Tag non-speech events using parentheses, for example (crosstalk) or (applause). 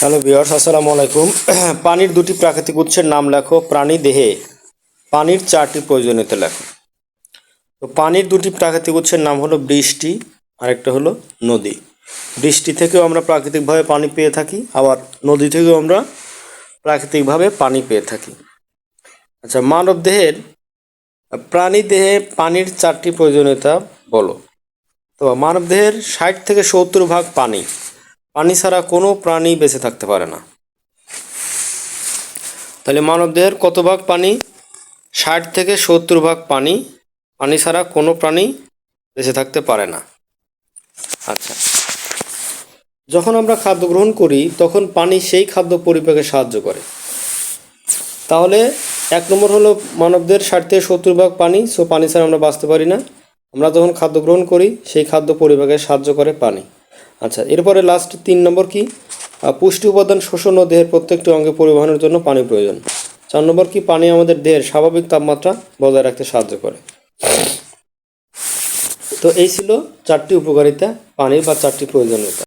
Hello বিয়ার্স আসসালামু আলাইকুম। (clears throat) পানির দুটি প্রাকৃতিক উৎসের নাম লেখো, প্রাণী দেহে। পানির চারটি প্রয়োজনীয়তা লেখো। তো পানির দুটি প্রাকৃতিক উৎসের নাম হলো বৃষ্টি, আরেকটা হলো নদী। বৃষ্টি থেকেও আমরা প্রাকৃতিকভাবে পানি পেয়ে থাকি, আবার নদী থেকেও আমরা প্রাকৃতিকভাবে পানি পেয়ে থাকি। আচ্ছা মানব দেহের, প্রাণী দেহে পানির চারটি প্রয়োজনীয়তা বলো। তো মানব দেহের ষাট থেকে সত্তর ভাগ পানি। পানি ছাড়া কোনো প্রাণী বেঁচে থাকতে পারে না। তাহলে মানব দেহের কত ভাগ পানি? ষাট থেকে সত্তর ভাগ পানি পানি ছাড়া কোনো প্রাণী বেঁচে থাকতে পারে না। আচ্ছা। যখন আমরা খাদ্য গ্রহণ করি, তখন পানি সেই খাদ্য পরিপাকে সাহায্য করে। তাহলে এক নম্বর হলো মানবদের ষাট থেকে সত্তর ভাগ পানি সো পানি ছাড়া আমরা বাঁচতে পারি না। আমরা যখন খাদ্য গ্রহণ করি, সেই খাদ্য পরিপাকে সাহায্য করে পানি। আচ্ছা এরপরে লাস্ট তিন নম্বর কি? পুষ্টি উপাদান, শোষণ ও দেহের প্রত্যেকটি অঙ্গে পরিবহনের জন্য পানি প্রয়োজন। চার নম্বর কি? পানি আমাদের দেহের স্বাভাবিক তাপমাত্রা বজায় রাখতে সাহায্য করে। তো এই ছিল চারটি উপকারিতা, পানির বা চারটি প্রয়োজনীয়তা।